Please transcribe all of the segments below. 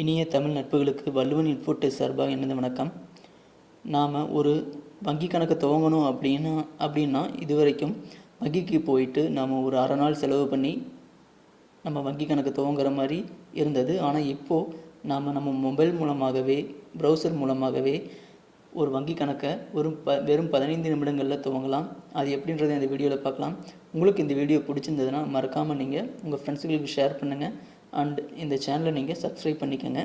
இனிய தமிழ் நட்புகளுக்கு வல்லுவன் இன்ஃபோட்டு சார்பாக எனது வணக்கம். நாம் ஒரு வங்கி கணக்கு துவங்கணும் அப்படின்னா அப்படின்னா இது வரைக்கும் வங்கிக்கு போயிட்டு நாம் ஒரு அரை நாள் செலவு பண்ணி நம்ம வங்கி கணக்கு துவங்குற மாதிரி இருந்தது. ஆனால் இப்போது நாம் நம்ம மொபைல் மூலமாகவே ப்ரௌசர் மூலமாகவே ஒரு வங்கி கணக்கை வெறும் ப வெறும் பதினைந்து நிமிடங்களில் துவங்கலாம். அது எப்படின்றத இந்த வீடியோவில் பார்க்கலாம். உங்களுக்கு இந்த வீடியோ பிடிச்சிருந்ததுன்னா மறக்காமல் நீங்கள் உங்கள் ஃப்ரெண்ட்ஸுங்களுக்கு ஷேர் பண்ணுங்கள் அண்ட் இந்த சேனலை நீங்கள் சப்ஸ்கிரைப் பண்ணிக்கோங்க.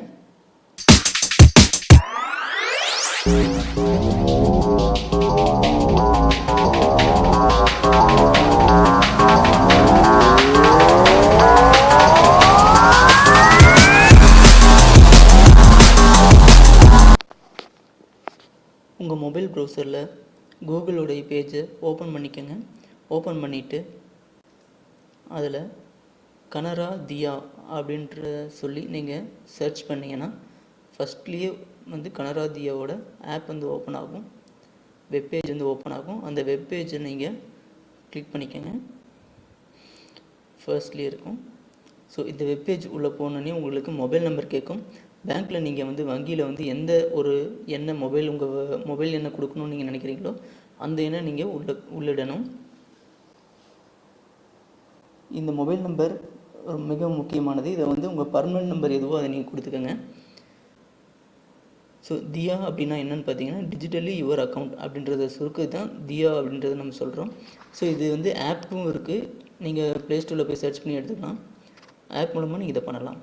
உங்கள் மொபைல் ப்ரௌசரில் கூகுளோடைய பேஜை ஓப்பன் பண்ணிக்கோங்க. ஓப்பன் பண்ணிவிட்டு அதில் கனரா தியா அப்படின்ற சொல்லி நீங்கள் சர்ச் பண்ணிங்கன்னா ஃபஸ்ட்லேயே வந்து கனரா தியாவோட ஆப் வந்து ஓப்பன் ஆகும். வெப்பேஜ் வந்து ஓப்பன் ஆகும். அந்த வெப்பேஜை நீங்கள் கிளிக் பண்ணிக்கோங்க. ஃபர்ஸ்ட்லேயே இருக்கும். ஸோ இந்த வெப்பேஜ் உள்ளே போனோன்னே உங்களுக்கு மொபைல் நம்பர் கேட்கும். பேங்க்கில் நீங்கள் வந்து வங்கியில் வந்து எந்த ஒரு என்ன மொபைல் உங்கள் மொபைல் எண்ணை கொடுக்கணும்னு நீங்கள் நினைக்கிறீங்களோ அந்த எண்ணை நீங்கள் உள்ள உள்ளிடணும். இந்த மொபைல் நம்பர் மிக முக்கியமானது. இதை வந்து உங்கள் பர்மனன்ட் நம்பர் எதுவோ அதை நீங்கள் கொடுத்துக்கோங்க. ஸோ தியா அப்படின்னா என்னென்னு பார்த்தீங்கன்னா டிஜிட்டலி யுவர் அக்கௌண்ட் அப்படின்றத சுருக்கு தான் தியா அப்படின்றத நம்ம சொல்கிறோம் ஸோ இது வந்து ஆப்பும் இருக்குது நீங்கள் ப்ளே ஸ்டோரில் போய் சர்ச் பண்ணி எடுத்துக்கலாம். ஆப் மூலமாக நீங்கள் இதை பண்ணலாம்.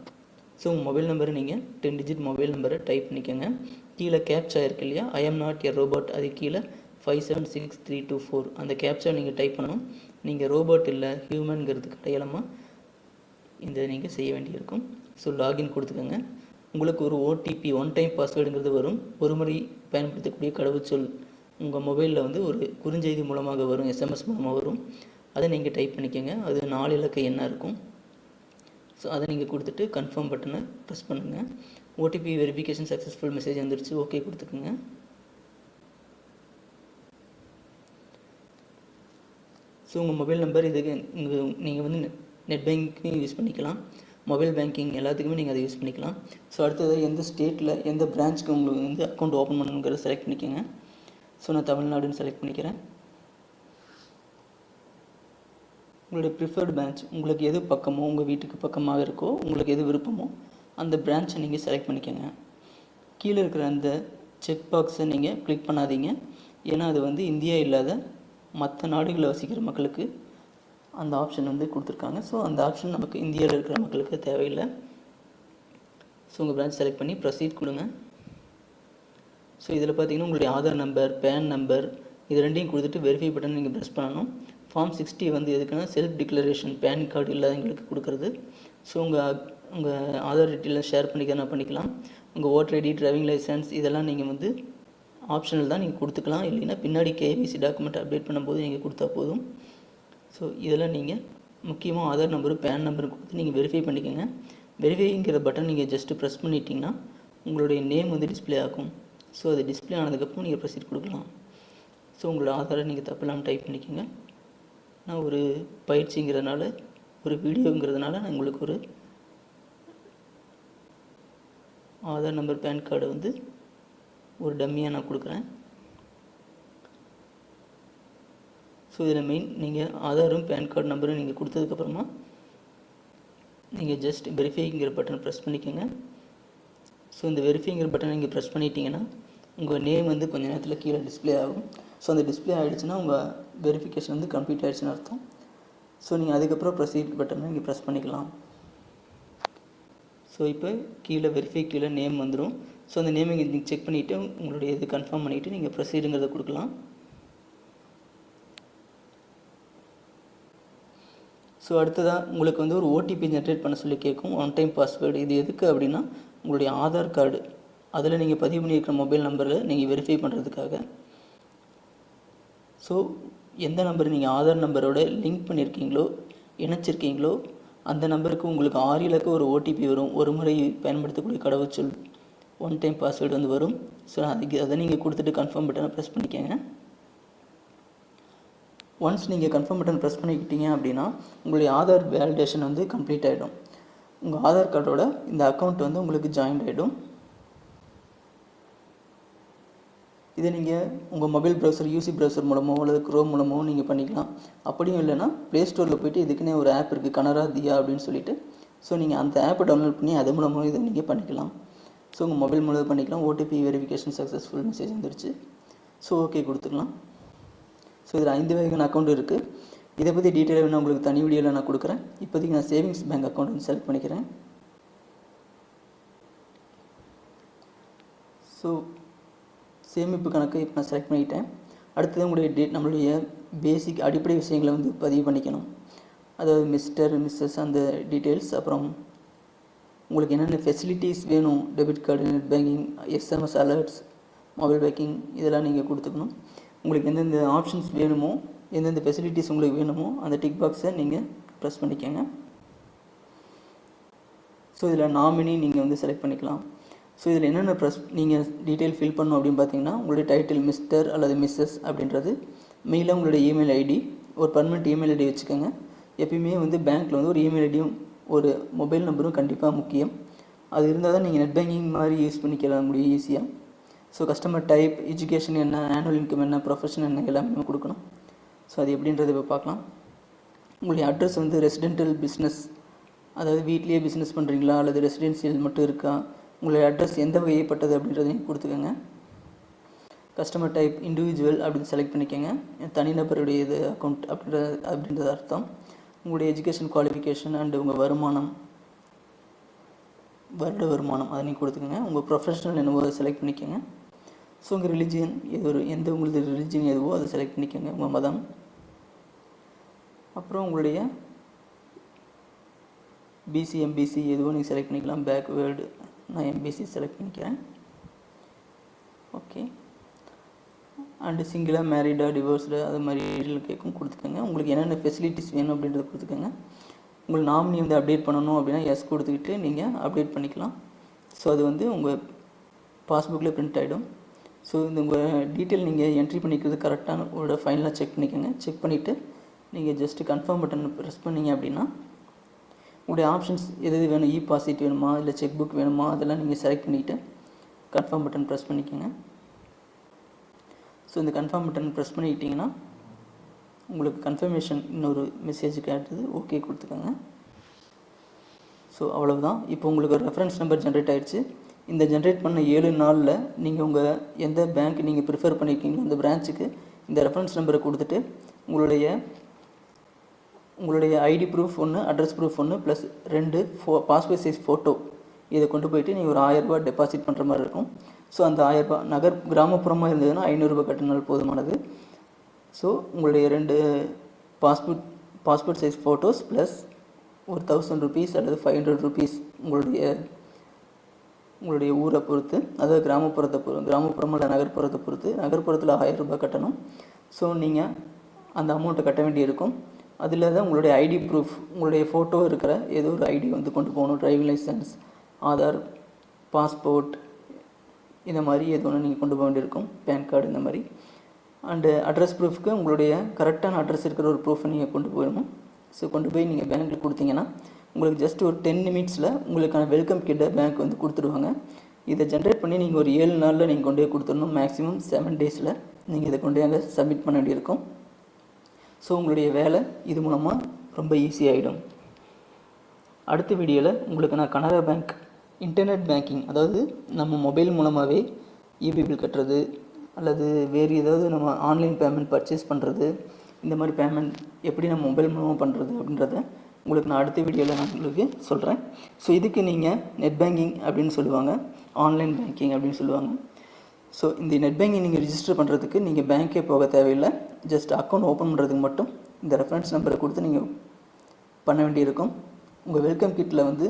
ஸோ உங்கள் மொபைல் நம்பரை நீங்கள் டென் டிஜிட் மொபைல் நம்பரை டைப் பண்ணிக்கோங்க. கீழே கேப்சா இருக்கு இல்லையா? I am not a robot அது கீழே five seven six three two four அந்த கேப்சா நீங்கள் டைப் பண்ணணும். நீங்கள் ரோபோட் இல்லை ஹியூமனுங்கிறதுக்கு அடையாளமாக இந்த நீங்கள் செய்ய வேண்டியிருக்கும். ஸோ லாகின் கொடுத்துக்கோங்க. உங்களுக்கு ஒரு ஓடிபி ஒன் டைம் பாஸ்வேர்டுங்கிறது வரும். ஒரு முறை பயன்படுத்தக்கூடிய கடவுச்சொல் உங்கள் மொபைலில் வந்து ஒரு குறுஞ்செய்தி மூலமாக வரும். எஸ்எம்எஸ் மூலமாக வரும். அதை நீங்கள் டைப் பண்ணிக்கோங்க. அது நாலு இலக்க எண்ணாக இருக்கும். ஸோ அதை நீங்கள் கொடுத்துட்டு கன்ஃபார்ம் பட்டனை ப்ரெஸ் பண்ணுங்கள் ஓடிபி வெரிஃபிகேஷன் சக்ஸஸ்ஃபுல் மெசேஜ் வந்துருச்சு. ஓகே கொடுத்துக்குங்க. ஸோ உங்கள் மொபைல் நம்பர் இதுக்கு இங்கே நீங்கள் வந்து நெட் பேங்கிங் யூஸ் பண்ணிக்கலாம். மொபைல் பேங்கிங் எல்லாத்துக்குமே நீங்கள் அதை யூஸ் பண்ணிக்கலாம். ஸோ அடுத்தது எந்த ஸ்டேட்டில் எந்த பிரான்ச்சுக்கு உங்களுக்கு வந்து அக்கௌண்ட் ஓப்பன் பண்ணணுங்கிறத செலக்ட் பண்ணிக்கோங்க. ஸோ நான் தமிழ்நாடுன்னு செலக்ட் பண்ணிக்கிறேன். உங்களுடைய ப்ரிஃபர்டு பிரான்ச் உங்களுக்கு எது பக்கமோ உங்கள் வீட்டுக்கு பக்கமாக இருக்கோ உங்களுக்கு எது விருப்பமோ அந்த பிரான்ச்சை நீங்கள் செலக்ட் பண்ணிக்கோங்க. கீழே இருக்கிற அந்த செக் பாக்ஸை நீங்கள் கிளிக் பண்ணாதீங்க. ஏன்னா அது வந்து இந்தியா இல்லாத மற்ற நாடுகளில் வசிக்கிற மக்களுக்கு அந்த ஆப்ஷன் வந்து கொடுத்துருக்காங்க. ஸோ அந்த ஆப்ஷன் நமக்கு இந்தியாவில் இருக்கிற மக்களுக்கு தேவையில்லை. ஸோ உங்கள் பிரான்ச் செலக்ட் பண்ணி ப்ரொசீட் கொடுங்க. ஸோ இதில் பார்த்தீங்கன்னா உங்களுடைய ஆதார் நம்பர் பேன் நம்பர் இது ரெண்டையும் கொடுத்துட்டு வெரிஃபை பட்டன் நீங்கள் ப்ரெஸ் பண்ணணும். ஃபார்ம் சிக்ஸ்டி வந்து எதுக்குன்னா செல்ஃப் டிக்ளரேஷன் பேன் கார்டு இல்லாதவங்களுக்கு கொடுக்குறது. ஸோ உங்கள் உங்கள் ஆதார் டீட்டெயில் ஷேர் பண்ணிக்கிறனா பண்ணிக்கலாம். உங்கள் ஓட்டர் ஐடி டிரைவிங் லைசன்ஸ் இதெல்லாம் நீங்கள் வந்து ஆப்ஷனல் தான் நீங்கள் கொடுத்துக்கலாம். இல்லைன்னா பின்னாடி கேவிசி டாக்குமெண்ட் அப்டேட் பண்ணும்போது நீங்கள் கொடுத்தா போதும். ஸோ இதெல்லாம் நீங்கள் முக்கியமாக ஆதார் நம்பரும் பேன் நம்பரும் கொடுத்து நீங்கள் வெரிஃபை பண்ணிக்கோங்க. வெரிஃபைங்கிற பட்டன் நீங்கள் ஜஸ்ட்டு ப்ரெஸ் பண்ணிட்டீங்கன்னா உங்களுடைய நேம் வந்து டிஸ்ப்ளே ஆகும். ஸோ அது டிஸ்ப்ளே ஆனதுக்கப்புறம் நீங்கள் ப்ரொசீட் கொடுக்கலாம். ஸோ உங்களோட ஆதாரை நீங்கள் தப்பு இல்லாமல் டைப் பண்ணிக்கோங்க. நான் ஒரு பயிற்சிங்கிறதுனால ஒரு வீடியோங்கிறதுனால நான் உங்களுக்கு ஒரு ஆதார் நம்பர் பேன் கார்டை வந்து ஒரு டம்மியாக நான் கொடுக்குறேன். ஸோ இதில் மெயின் நீங்கள் ஆதாரும் பேன் கார்டு நம்பரும் நீங்கள் கொடுத்ததுக்கப்புறமா நீங்கள் ஜஸ்ட் வெரிஃபைங்கிற பட்டன் ப்ரெஸ் பண்ணிக்கோங்க. ஸோ இந்த வெரிஃபைங்கிற பட்டன் நீங்கள் ப்ரெஸ் பண்ணிட்டீங்கன்னா உங்கள் நேம் வந்து கொஞ்சம் நேரத்தில் கீழே டிஸ்ப்ளே ஆகும். ஸோ அந்த டிஸ்ப்ளே ஆகிடுச்சுன்னா உங்கள் வெரிஃபிகேஷன் வந்து கம்ப்ளீட் ஆகிடுச்சுன்னு அர்த்தம். ஸோ நீங்கள் அதுக்கப்புறம் ப்ரொசீட் பட்டனை நீங்கள் ப்ரெஸ் பண்ணிக்கலாம். ஸோ இப்போ கீழே வெரிஃபை கீழே நேம் வந்துடும் ஸோ அந்த நேமை நீங்கள் செக் பண்ணிவிட்டு உங்களுடைய இது கன்ஃபார்ம் பண்ணிவிட்டு நீங்கள் ப்ரொசீடுங்கிறத கொடுக்கலாம். ஸோ அடுத்ததாக உங்களுக்கு வந்து ஒரு ஓடிபி ஜென்ரேட் பண்ண சொல்லி கேட்கும். ஒன் டைம் பாஸ்வேர்டு இது எதுக்கு அப்படின்னா உங்களுடைய ஆதார் கார்டு அதில் நீங்கள் பதிவு பண்ணியிருக்கிற மொபைல் நம்பரில் நீங்கள் வெரிஃபை பண்ணுறதுக்காக ஸோ எந்த நம்பர் நீங்கள் ஆதார் நம்பரோட லிங்க் பண்ணியிருக்கீங்களோ இணைச்சிருக்கீங்களோ அந்த நம்பருக்கு உங்களுக்கு ஆறு இலக்க ஒரு ஓடிபி வரும். ஒரு முறை பயன்படுத்தக்கூடிய கடவுச்சொல் ஒன் டைம் பாஸ்வேர்டு வந்து வரும். ஸோ அதுக்கு அதை நீங்கள் கொடுத்துட்டு கன்ஃபார்ம் பட்டனை ப்ரெஸ் பண்ணிக்கோங்க. ஒன்ஸ் நீங்கள் கன்ஃபார்ம் பட்டன் ப்ரெஸ் பண்ணிக்கிட்டீங்க அப்படின்னா உங்களுடைய ஆதார் வேலிடேஷன் வந்து கம்ப்ளீட் ஆகிடும் உங்கள் ஆதார் கார்டோட இந்த அக்கௌண்ட் வந்து உங்களுக்கு ஜாயின் ஆகிடும் இதை நீங்கள் உங்கள் மொபைல் ப்ரௌசர் யூசி ப்ரௌசர் மூலமோ அல்லது க்ரோம் மூலமோ நீங்கள் பண்ணிக்கலாம். அப்படியும் இல்லைன்னா ப்ளே ஸ்டோரில் போயிட்டு இதுக்குன்னே ஒரு ஆப் இருக்குது கனரா தியா அப்படின்னு சொல்லிட்டு. ஸோ நீங்கள் அந்த ஆப்பை டவுன்லோட் பண்ணி அது மூலமாக இதை நீங்கள் பண்ணிக்கலாம். ஸோ உங்கள் மொபைல் மூலம் பண்ணிக்கலாம். ஓடிபி வெரிஃபிகேஷன் சக்ஸஸ்ஃபுல் மெசேஜ் வந்துருச்சு. ஸோ ஓகே கொடுத்துக்கலாம் ஸோ இதில் ஐந்து வகையான அக்கௌண்ட் இருக்குது இதை பற்றி டீட்டெயிலாக நான் உங்களுக்கு தனி வீடியோவில் நான் கொடுக்குறேன். இப்போதைக்கு நான் சேவிங்ஸ் பேங்க் அக்கௌண்ட் வந்து செலக்ட் பண்ணிக்கிறேன். ஸோ சேமிப்பு கணக்கு இப்போ நான் செலக்ட் பண்ணிக்கிட்டேன் அடுத்தது உங்களுடைய டே நம்மளுடைய பேசிக் அடிப்படை விஷயங்களை வந்து பதிவு பண்ணிக்கணும். அதாவது மிஸ்டர் மிஸ்ஸஸ் அந்த டீட்டெயில்ஸ் அப்புறம் உங்களுக்கு என்னென்ன ஃபெசிலிட்டிஸ் வேணும்? Debit card net banking SMS alerts mobile banking இதெல்லாம் நீங்கள் கொடுத்துக்கணும். உங்களுக்கு எந்தெந்த ஆப்ஷன்ஸ் வேணுமோ எந்தெந்த ஃபெசிலிட்டிஸ் உங்களுக்கு வேணுமோ அந்த டிக் பாக்ஸை நீங்கள் ப்ரெஸ் பண்ணிக்கோங்க. ஸோ இதில் நாமினி நீங்கள் வந்து செலக்ட் பண்ணிக்கலாம். ஸோ இதில் என்னென்ன ப்ரெஸ் நீங்கள் டீட்டெயில் ஃபில் பண்ணணும் அப்படின்னு பார்த்தீங்கன்னா உங்களுடைய டைட்டில் மிஸ்டர் அல்லது மிஸ்ஸஸ் அப்படின்றது மெயிலாக உங்களுடைய இமெயில் ஐடி ஒரு பர்மனெண்ட் இமெயில் ஐடி வச்சுக்கோங்க. எப்பயுமே வந்து பேங்க்கில் வந்து ஒரு இமெயில் ஐடியும் ஒரு மொபைல் நம்பரும் கண்டிப்பாக முக்கியம். அது இருந்தால் தான் நீங்கள் நெட் பேங்கிங் மாதிரி யூஸ் பண்ணிக்கலாம் முடியும் ஈஸியாக ஸோ கஸ்டமர் டைப் எஜுகேஷன் என்ன ஆனுவல் இன்கம் என்ன ப்ரொஃபஷன் என்ன எல்லாமே கொடுக்கணும். ஸோ அது எப்படின்றத இப்போ பார்க்கலாம். உங்களுடைய அட்ரஸ் வந்து ரெசிடென்டல் பிஸ்னஸ் அதாவது வீட்லேயே பிஸ்னஸ் பண்ணுறீங்களா அல்லது ரெசிடென்சியல் மட்டும் இருக்கா உங்களுடைய அட்ரஸ் எந்த வகைப்பட்டது அப்படின்றதையும் கொடுத்துக்கோங்க. கஸ்டமர் டைப் இண்டிவிஜுவல் அப்படின்னு செலக்ட் பண்ணிக்கோங்க. தனிநபருடைய இது அக்கௌண்ட் அப்படின்ற அப்படின்றது அர்த்தம். உங்களுடைய எஜுகேஷன் குவாலிஃபிகேஷன் அண்டு உங்கள் வருமானம் வருட வருமானம் அதை நீங்கள் கொடுத்துக்கோங்க. உங்கள் ப்ரொஃபஷனல் என்னவோ அதை செலக்ட் பண்ணிக்கோங்க. ஸோ உங்கள் ரிலிஜியன் எது ஒரு எந்த உங்களது ரிலிஜியன் எதுவோ அதை செலக்ட் பண்ணிக்கோங்க. உங்கள் மதம். அப்புறம் உங்களுடைய பிசி எம்பிசி எதுவோ நீங்கள் செலக்ட் பண்ணிக்கலாம். பேக்வேர்டு நான் எம்பிசி செலக்ட் பண்ணிக்கிறேன். ஓகே அண்டு சிங்கிளாக மேரிடா டிவோர்ஸ்டு அது மாதிரி கேட்கும் கொடுத்துக்கோங்க. உங்களுக்கு என்னென்ன ஃபெசிலிட்டிஸ் வேணும் அப்படின்றத கொடுத்துக்கோங்க. உங்களுக்கு நாமினி வந்து அப்டேட் பண்ணணும் அப்படின்னா எஸ் கொடுத்துக்கிட்டு நீங்கள் அப்டேட் பண்ணிக்கலாம். ஸோ அது வந்து உங்கள் பாஸ்புக்கில் பிரிண்ட் ஆகிடும் ஸோ இந்த உங்கள் டீட்டெயில் நீங்கள் என்ட்ரி பண்ணிக்கிறது கரெக்டான உங்களோட ஃபைனலாக செக் பண்ணிக்கோங்க. செக் பண்ணிவிட்டு நீங்கள் ஜஸ்ட்டு கன்ஃபார்ம் பட்டன் ப்ரெஸ் பண்ணீங்க அப்படின்னா உங்களுடைய ஆப்ஷன்ஸ் எது எது வேணும்? இ பாசிட் வேணுமா? இல்லை செக் புக் வேணுமா? அதெல்லாம் நீங்கள் செலக்ட் பண்ணிவிட்டு கன்ஃபார்ம் பட்டன் ப்ரெஸ் பண்ணிக்கோங்க. ஸோ இந்த கன்ஃபார்ம் பட்டன் ப்ரெஸ் பண்ணிக்கிட்டிங்கன்னா உங்களுக்கு கன்ஃபர்மேஷன் இன்னொரு மெசேஜ் கேட்டது ஓகே கொடுத்துக்கோங்க. ஸோ அவ்வளவுதான். இப்போ உங்களுக்கு ஒரு ரெஃபரன்ஸ் நம்பர் ஜென்ரேட் ஆகிடுச்சு இந்த ஜென்ரேட் பண்ண ஏழு நாளில் நீங்கள் உங்கள் எந்த பேங்க் நீங்கள் ப்ரிஃபர் பண்ணியிருக்கீங்களோ அந்த பிரான்ச்சுக்கு இந்த ரெஃபரன்ஸ் நம்பரை கொடுத்துட்டு உங்களுடைய உங்களுடைய ஐடி ப்ரூஃப் ஒன்று அட்ரஸ் ப்ரூஃப் ஒன்று ப்ளஸ் ரெண்டு ஃபோ பாஸ்போர்ட் சைஸ் ஃபோட்டோ இதை கொண்டு போயிட்டு நீங்கள் ஒரு ஆயரரூபா டெபாசிட் பண்ணுற மாதிரி இருக்கும். ஸோ அந்த ஆயரரூபா நகர் கிராமப்புறமாக இருந்ததுன்னா ஐநூறுரூபா கட்டினால் போதுமானது. ஸோ உங்களுடைய ரெண்டு passport passport size photos plus ஒரு தௌசண்ட் ருபீஸ் அல்லது ஃபைவ் ஹண்ட்ரட் ருபீஸ் உங்களுடைய உங்களுடைய ஊரை பொறுத்து அதாவது கிராமப்புறத்தை பொறுத்து கிராமப்புறம் இல்லை நகர்ப்புறத்தை பொறுத்து நகர்ப்புறத்தில் ஆயிரம் ரூபாய் கட்டணும். ஸோ நீங்கள் அந்த அமௌண்ட்டை கட்ட வேண்டியிருக்கும். அதில் தான் உங்களுடைய ஐடி ப்ரூஃப் உங்களுடைய ஃபோட்டோ இருக்கிற ஏதோ ஒரு ஐடி வந்து கொண்டு போகணும். டிரைவிங் லைசன்ஸ் ஆதார் பாஸ்போர்ட் இந்த மாதிரி எது ஒன்று நீங்கள் கொண்டு போக வேண்டியிருக்கும். பேன் கார்டு இந்த மாதிரி. அண்டு அட்ரஸ் ப்ரூஃப்க்கு உங்களுடைய கரெக்டான அட்ரஸ் இருக்கிற ஒரு ப்ரூஃபை நீங்கள் கொண்டு போயிடணும் ஸோ கொண்டு போய் நீங்கள் பேங்க்கில் கொடுத்தீங்கன்னா உங்களுக்கு ஜஸ்ட் ஒரு டென் நிமிட்ஸில் உங்களுக்கான வெல்கம் கிட்ட பேங்க் வந்து கொடுத்துருவாங்க இதை ஜென்ரேட் பண்ணி நீங்கள் ஒரு ஏழு நாளில் நீங்கள் கொண்டு போய் கொடுத்துடணும். மேக்ஸிமம் செவன் டேஸில் நீங்கள் இதை கொண்டு போய் அங்கே சப்மிட் பண்ண வேண்டியிருக்கும். ஸோ உங்களுடைய வேலை இது மூலமாக ரொம்ப ஈஸியாகிடும் அடுத்த வீடியோவில் உங்களுக்கு நான் கனரா பேங்க் இன்டர்நெட் பேங்கிங் அதாவது நம்ம மொபைல் மூலமாகவே இபி பில் கட்டுறது அல்லது வேறு ஏதாவது நம்ம ஆன்லைன் பேமெண்ட் பர்ச்சேஸ் பண்ணுறது இந்த மாதிரி பேமெண்ட் எப்படி நம்ம மொபைல் மூலமாக பண்ணுறது அப்படின்றத உங்களுக்கு நான் அடுத்த வீடியோவில் நான் உங்களுக்கு சொல்கிறேன் ஸோ இதுக்கு நீங்கள் நெட் பேங்கிங் அப்படின்னு சொல்லுவாங்க. ஆன்லைன் பேங்கிங் அப்படின்னு சொல்லுவாங்க. ஸோ இந்த நெட் பேங்கிங் நீங்கள் ரிஜிஸ்டர் பண்ணுறதுக்கு நீங்கள் பேங்க்கே போக தேவையில்லை. ஜஸ்ட் அக்கௌண்ட் ஓப்பன் பண்ணுறதுக்கு மட்டும் இந்த ரெஃபரன்ஸ் நம்பரை கொடுத்து நீங்கள் பண்ண வேண்டியிருக்கும். உங்கள் வெல்கம் கிட்டில் வந்து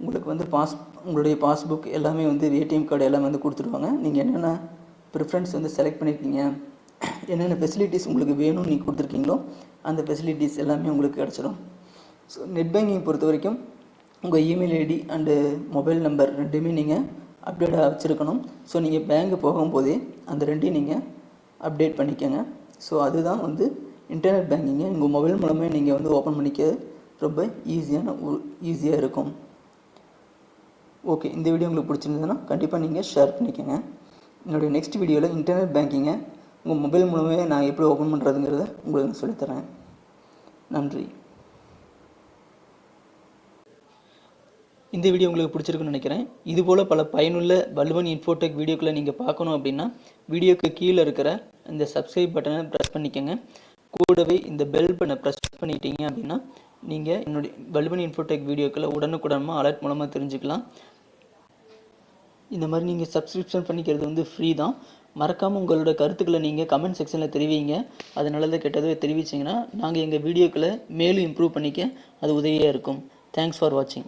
உங்களுக்கு வந்து பாஸ் உங்களுடைய பாஸ்புக் எல்லாமே வந்து ஏடிஎம் கார்டு எல்லாமே வந்து கொடுத்துருவாங்க. நீங்கள் என்னென்ன ப்ரிஃபரன்ஸ் வந்து செலக்ட் பண்ணியிருக்கீங்க என்னென்ன ஃபெசிலிட்டிஸ் உங்களுக்கு வேணும்னு நீங்கள் கொடுத்துருக்கீங்களோ அந்த ஃபெசிலிட்டிஸ் எல்லாமே உங்களுக்கு கிடச்சிடும் ஸோ நெட் பேங்கிங் பொறுத்த வரைக்கும் உங்கள் email ID and mobile number ரெண்டுமே நீங்கள் அப்டேட்டாக வச்சுருக்கணும். ஸோ நீங்கள் பேங்க்கு போகும்போதே அந்த ரெண்டையும் நீங்கள் அப்டேட் பண்ணிக்கோங்க. ஸோ அதுதான் வந்து இன்டர்நெட் பேங்கிங்கை உங்கள் மொபைல் மூலமே நீங்கள் வந்து ஓப்பன் பண்ணிக்க ரொம்ப ஈஸியான ஈஸியாக இருக்கும். ஓகே இந்த வீடியோ உங்களுக்கு பிடிச்சிருந்ததுன்னா கண்டிப்பாக நீங்கள் ஷேர் பண்ணிக்கோங்க. என்னுடைய நெக்ஸ்ட் வீடியோவில் இன்டர்நெட் பேங்கிங்கை உங்கள் மொபைல் மூலமே நான் எப்படி ஓப்பன் பண்ணுறதுங்கிறத உங்களுக்கு நான் சொல்லித்தரேன். நன்றி. இந்த வீடியோ உங்களுக்கு பிடிச்சிருக்குன்னு நினைக்கிறேன். இதுபோல் பல பயனுள்ள வல்லுவன் இன்ஃபோடெக் வீடியோக்களை நீங்கள் பார்க்கணும் அப்படின்னா வீடியோக்கு கீழே இருக்கிற இந்த சப்ஸ்கிரைப் பட்டனை ப்ரெஸ் பண்ணிக்கோங்க. கூடவே இந்த பெல் பட்டனை ப்ரெஸ் பண்ணிட்டீங்க அப்படின்னா நீங்கள் என்னுடைய வல்லுவன் இன்ஃபோடெக் வீடியோக்களை உடனுக்குடனமாக அலர்ட் மூலமாக தெரிஞ்சுக்கலாம். இந்த மாதிரி நீங்கள் சப்ஸ்கிரிப்ஷன் பண்ணிக்கிறது வந்து ஃப்ரீ தான். மறக்காமல் உங்களோட கருத்துக்களை நீங்கள் கமெண்ட் செக்ஷனில் தெரிவிங்க. அது நல்லதை கெட்டதை தெரிவிச்சிங்கன்னா நாங்கள் எங்கள் வீடியோக்களை மேலும் இம்ப்ரூவ் பண்ணிக்க அது உதவியாக இருக்கும். தேங்க்ஸ் ஃபார் வாட்சிங்